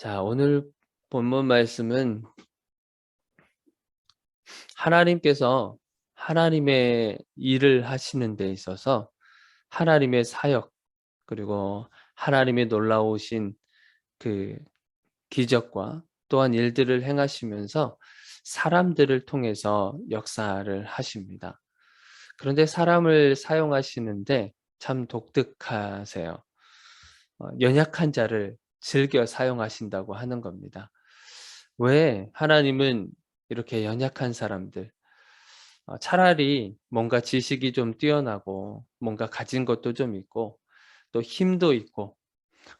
자, 오늘 본문 말씀은 하나님께서 하나님의 일을 하시는 데 있어서 하나님의 사역 그리고 하나님의 놀라우신 그 기적과 또한 일들을 행하시면서 사람들을 통해서 역사를 하십니다. 그런데 사람을 사용하시는데 참 독특하세요. 어, 연약한 자를 즐겨 사용하신다고 하는 겁니다. 왜 하나님은 이렇게 연약한 사람들, 어, 차라리 뭔가 지식이 좀 뛰어나고 뭔가 가진 것도 좀 있고 또 힘도 있고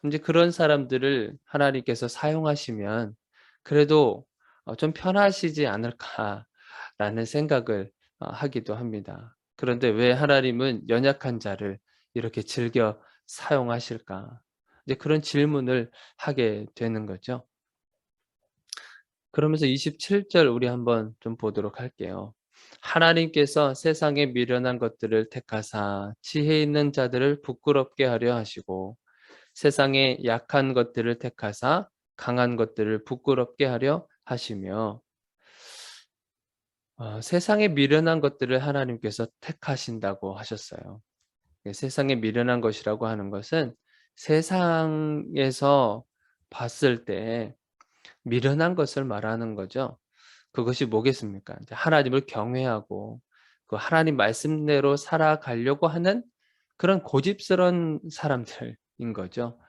이제 그런 사람들을 하나님께서 사용하시면 그래도 어, 좀 편하시지 않을까라는 생각을 어, 하기도 합니다. 그런데 왜 하나님은 연약한 자를 이렇게 즐겨 사용하실까? 이제 그런 질문을 하게 되는 거죠. 그러면서 27절 우리 한번 좀 보도록 할게요. 하나님께서 세상에 미련한 것들을 택하사 지혜 있는 자들을 부끄럽게 하려 하시고 세상에 약한 것들을 택하사 강한 것들을 부끄럽게 하려 하시며 어, 세상에 미련한 것들을 하나님께서 택하신다고 하셨어요. 예, 세상에 미련한 것이라고 하는 것은 세상에서 봤을 때 미련한 것을 말하는 거죠. 그것이 뭐겠습니까? 하나님을 경외하고 그 하나님 말씀대로 살아가려고 하는 그런 고집스러운 사람들인 거죠.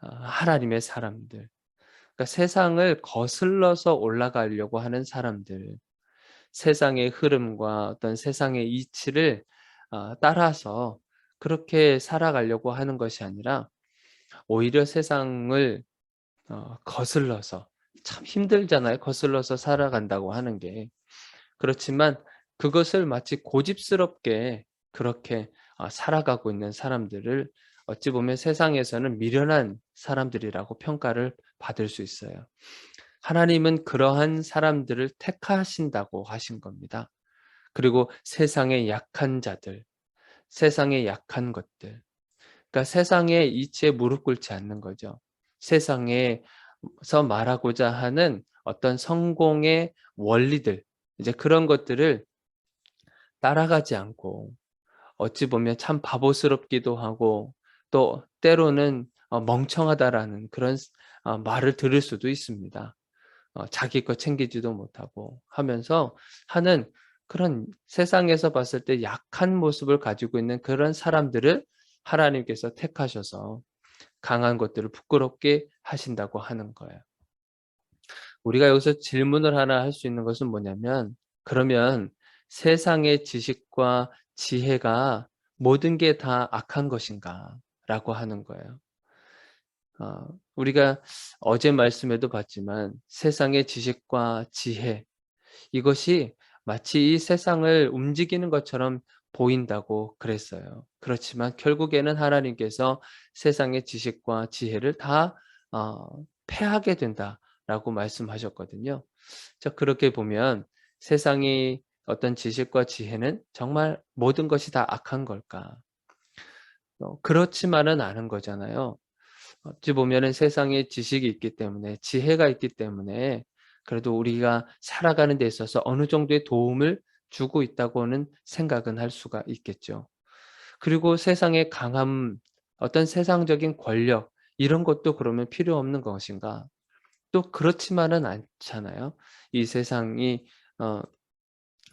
아, 하나님의 사람들. 그러니까 세상을 거슬러서 올라가려고 하는 사람들. 세상의 흐름과 어떤 세상의 이치를 아, 따라서 그렇게 살아가려고 하는 것이 아니라 오히려 세상을 어, 거슬러서 참 힘들잖아요. 거슬러서 살아간다고 하는 게. 그렇지만 그것을 마치 고집스럽게 그렇게 어, 살아가고 있는 사람들을 어찌 보면 세상에서는 미련한 사람들이라고 평가를 받을 수 있어요. 하나님은 그러한 사람들을 택하신다고 하신 겁니다. 그리고 세상의 약한 자들, 세상의 약한 것들, 그러니까 세상의 이치에 무릎 꿇지 않는 거죠. 세상에서 말하고자 하는 어떤 성공의 원리들, 이제 그런 것들을 따라가지 않고 어찌 보면 참 바보스럽기도 하고 또 때로는 어, 멍청하다라는 그런 어, 말을 들을 수도 있습니다. 어, 자기 거 챙기지도 못하고 하면서 하는 그런 세상에서 봤을 때 약한 모습을 가지고 있는 그런 사람들을 하나님께서 택하셔서 강한 것들을 부끄럽게 하신다고 하는 거예요. 우리가 여기서 질문을 하나 할 수 있는 것은 뭐냐면 그러면 세상의 지식과 지혜가 모든 게 다 악한 것인가 라고 하는 거예요. 어, 우리가 어제 말씀에도 봤지만 세상의 지식과 지혜 이것이 마치 이 세상을 움직이는 것처럼 보인다고 그랬어요. 그렇지만 결국에는 하나님께서 세상의 지식과 지혜를 다 어, 패하게 된다라고 말씀하셨거든요. 자 그렇게 보면 세상이 어떤 지식과 지혜는 정말 모든 것이 다 악한 걸까? 어, 그렇지만은 않은 거잖아요. 어찌 보면은 세상에 지식이 있기 때문에 지혜가 있기 때문에 그래도 우리가 살아가는 데 있어서 어느 정도의 도움을 주고 있다고는 생각은 할 수가 있겠죠. 그리고 세상의 강함, 어떤 세상적인 권력 이런 것도 그러면 필요 없는 것인가? 또 그렇지만은 않잖아요. 이 세상이 어,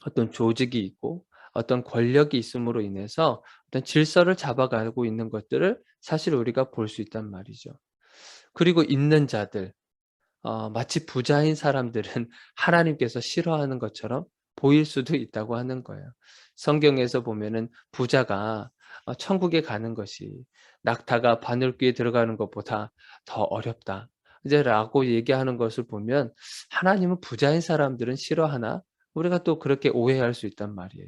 어떤 조직이 있고 어떤 권력이 있음으로 인해서 어떤 질서를 잡아가고 있는 것들을 사실 우리가 볼 수 있단 말이죠. 그리고 있는 자들, 어, 마치 부자인 사람들은 하나님께서 싫어하는 것처럼 보일 수도 있다고 하는 거예요. 성경에서 보면은 부자가 어, 천국에 가는 것이 낙타가 바늘귀에 들어가는 것보다 더 어렵다. 이제 라고 얘기하는 것을 보면 하나님은 부자인 사람들은 싫어하나 우리가 또 그렇게 오해할 수 있단 말이에요.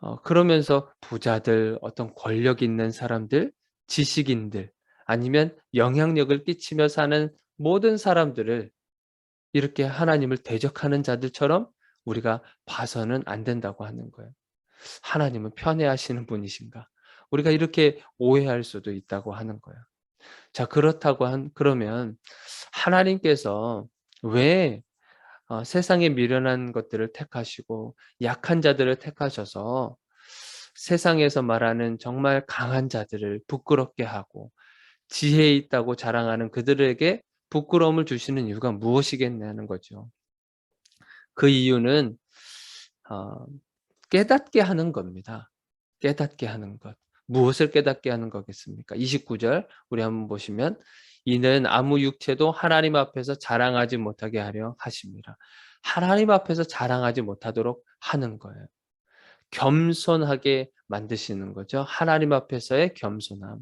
어, 그러면서 부자들, 어떤 권력 있는 사람들, 지식인들, 아니면 영향력을 끼치며 사는 모든 사람들을 이렇게 하나님을 대적하는 자들처럼 우리가 봐서는 안 된다고 하는 거예요. 하나님은 편애하시는 분이신가? 우리가 이렇게 오해할 수도 있다고 하는 거예요. 자 그렇다고 한 그러면 하나님께서 왜 어 세상에 미련한 것들을 택하시고 약한 자들을 택하셔서 세상에서 말하는 정말 강한 자들을 부끄럽게 하고 지혜 있다고 자랑하는 그들에게 부끄러움을 주시는 이유가 무엇이겠냐는 거죠. 그 이유는 어 깨닫게 하는 겁니다. 깨닫게 하는 것. 무엇을 깨닫게 하는 거겠습니까? 29절 우리 한번 보시면 이는 아무 육체도 하나님 앞에서 자랑하지 못하게 하려 하십니다. 하나님 앞에서 자랑하지 못하도록 하는 거예요. 겸손하게 만드시는 거죠. 하나님 앞에서의 겸손함.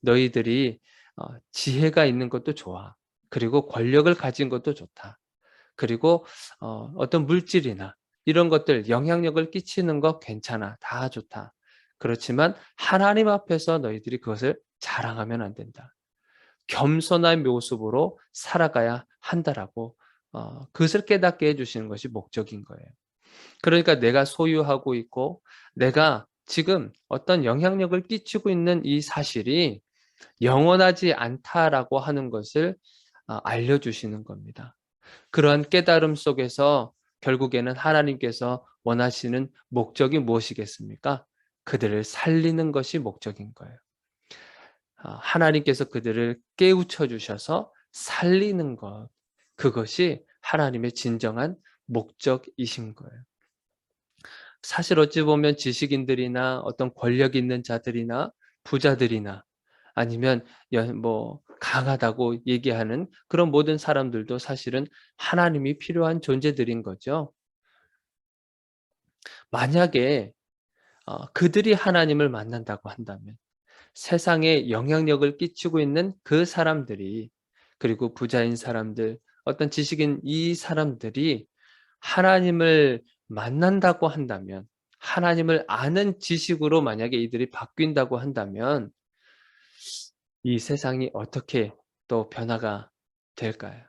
너희들이 어 지혜가 있는 것도 좋아. 그리고 권력을 가진 것도 좋다. 그리고 어 어떤 물질이나 이런 것들 영향력을 끼치는 거 괜찮아. 다 좋다. 그렇지만 하나님 앞에서 너희들이 그것을 자랑하면 안 된다. 겸손한 모습으로 살아가야 한다라고 어 그것을 깨닫게 해 주시는 것이 목적인 거예요. 그러니까 내가 소유하고 있고 내가 지금 어떤 영향력을 끼치고 있는 이 사실이 영원하지 않다라고 하는 것을 어 알려 주시는 겁니다. 그러한 깨달음 속에서 결국에는 하나님께서 원하시는 목적이 무엇이겠습니까? 그들을 살리는 것이 목적인 거예요. 아 하나님께서 그들을 깨우쳐 주셔서 살리는 것. 그것이 하나님의 진정한 목적이신 거예요. 사실 어찌 보면 지식인들이나 어떤 권력 있는 자들이나 부자들이나 아니면 연뭐 강하다고 얘기하는 그런 모든 사람들도 사실은 하나님이 필요한 존재들인 거죠. 만약에 어 그들이 하나님을 만난다고 한다면 세상에 영향력을 끼치고 있는 그 사람들이 그리고 부자인 사람들 어떤 지식인 이 사람들이 하나님을 만난다고 한다면 하나님을 아는 지식으로 만약에 이들이 바뀐다고 한다면 이 세상이 어떻게 또 변화가 될까요?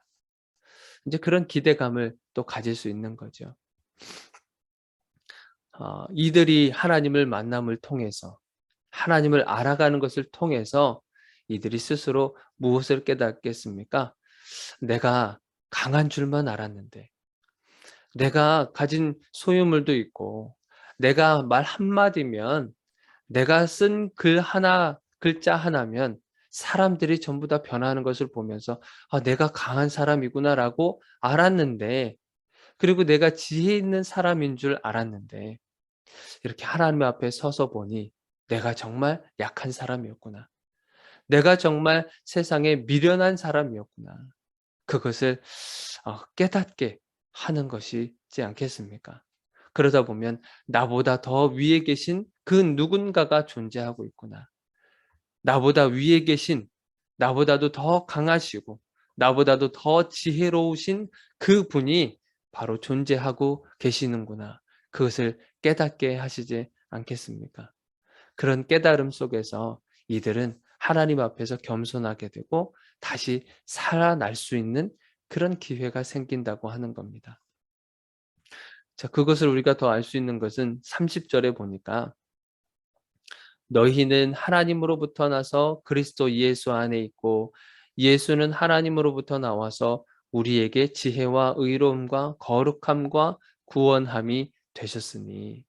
인제 그런 기대감을 또 가질 수 있는 거죠. 어 이들이 하나님을 만남을 통해서 하나님을 알아가는 것을 통해서 이들이 스스로 무엇을 깨닫겠습니까? '내가 강한 줄만 알았는데 내가 가진 소유물도 있고 내가 말 한마디면 내가 쓴 글 하나 글자 하나면 사람들이 전부 다 변하는 것을 보면서 '아 내가 강한 사람이구나.'라고 알았는데 그리고 내가 지혜 있는 사람인 줄 알았는데 이렇게 하나님 앞에 서서 보니 '내가 정말 약한 사람이었구나. 내가 정말 세상에 미련한 사람이었구나.' 그것을 어 깨닫게 하는 것이지 않겠습니까? 그러다 보면 '나보다 더 위에 계신 그 누군가가 존재하고 있구나. 나보다 위에 계신 나보다도 더 강하시고 나보다도 더 지혜로우신 그 분이 바로 존재하고 계시는구나.' 그것을 깨닫게 하시지 않겠습니까? 그런 깨달음 속에서 이들은 하나님 앞에서 겸손하게 되고 다시 살아날 수 있는 그런 기회가 생긴다고 하는 겁니다. 자 그것을 우리가 더 알 수 있는 것은 30 절에 보니까 " 너희는 하나님으로부터 나서 그리스도 예수 안에 있고 예수는 하나님으로부터 나와서 우리에게 지혜와 의로움과 거룩함과 구원함이 되셨으니."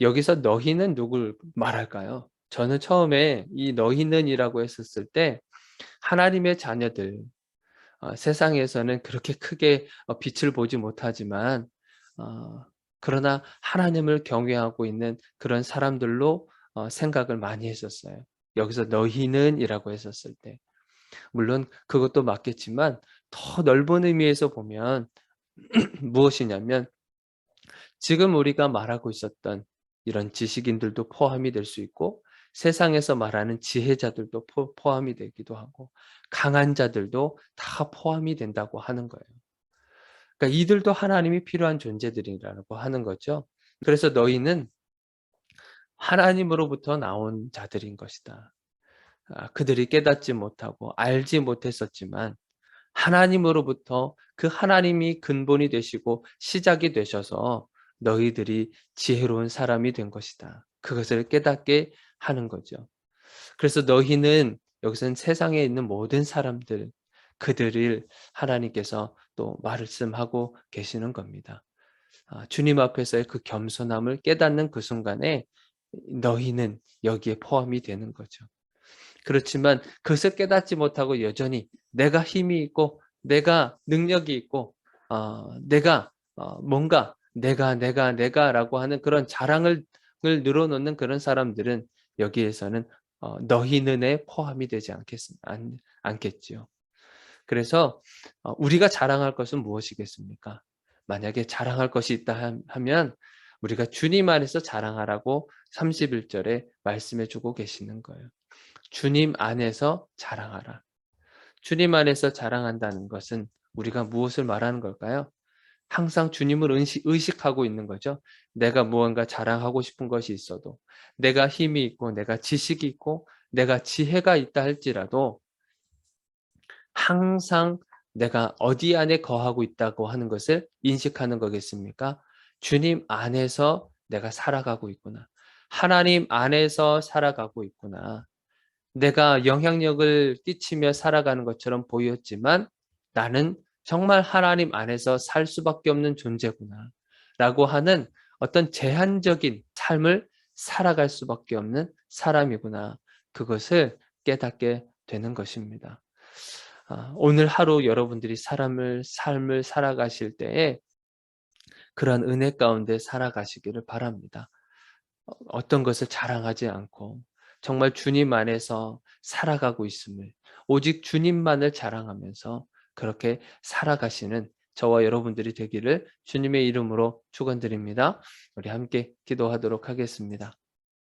여기서 너희는 누굴 말할까요? 저는 처음에 이 너희는이라고 했었을 때 하나님의 자녀들 어 세상에서는 그렇게 크게 어 빛을 보지 못하지만 어 그러나 하나님을 경외하고 있는 그런 사람들로 어 생각을 많이 했었어요. 여기서 너희는 이라고 했었을 때. 물론 그것도 맞겠지만 더 넓은 의미에서 보면 무엇이냐면 지금 우리가 말하고 있었던 이런 지식인들도 포함이 될 수 있고 세상에서 말하는 지혜자들도 포 포함이 되기도 하고 강한 자들도 다 포함이 된다고 하는 거예요. 그러니까 이들도 하나님이 필요한 존재들이라고 하는 거죠. 그래서 "너희는 하나님으로부터 나온 자들인 것이다." 아 그들이 깨닫지 못하고 알지 못했었지만 하나님으로부터 그 하나님이 근본이 되시고 시작이 되셔서 너희들이 지혜로운 사람이 된 것이다. 그것을 깨닫게 하는 거죠. 그래서 너희는 여기서는 세상에 있는 모든 사람들 그들을 하나님께서 또 말씀하고 계시는 겁니다. 아, 주님 앞에서의 그 겸손함을 깨닫는 그 순간에 너희는 여기에 포함이 되는 거죠. 그렇지만 그것을 깨닫지 못하고 여전히 내가 힘이 있고 내가 능력이 있고 어, 내가 어, 뭔가 내가 내가 내가라고 하는 그런 자랑을 늘어놓는 그런 사람들은 여기에서는 어, 너희는에 포함이 되지 않겠습니다. 않, 않겠지요. 그래서 어, 우리가 자랑할 것은 무엇이겠습니까? 만약에 자랑할 것이 있다 하면 우리가 주님 안에서 자랑하라고 31절에 말씀해 주고 계시는 거예요. 주님 안에서 자랑하라. 주님 안에서 자랑한다는 것은 우리가 무엇을 말하는 걸까요? 항상 주님을 의식, 의식 하고 있는 거죠. 내가 무언가 자랑하고 싶은 것이 있어도, 내가 힘이 있고, 내가 지식이 있고, 내가 지혜가 있다 할지라도, 항상 내가 어디 안에 거하고 있다고 하는 것을 인식하는 거겠습니까? 주님 안에서 내가 살아가고 있구나. 하나님 안에서 살아가고 있구나. 내가 영향력을 끼치며 살아가는 것처럼 보였지만 나는 정말 하나님 안에서 살 수밖에 없는 존재구나. 라고 하는 어떤 제한적인 삶을 살아갈 수밖에 없는 사람이구나. 그것을 깨닫게 되는 것입니다. 아, 오늘 하루 여러분들이 사람을 삶을 살아가실 때에 그런 은혜 가운데 살아가시기를 바랍니다. 어, 어떤 것을 자랑하지 않고 정말 주님 안에서 살아가고 있음을 오직 주님만을 자랑하면서 그렇게 살아가시는 저와 여러분들이 되기를 주님의 이름으로 축원드립니다. 우리 함께 기도하도록 하겠습니다.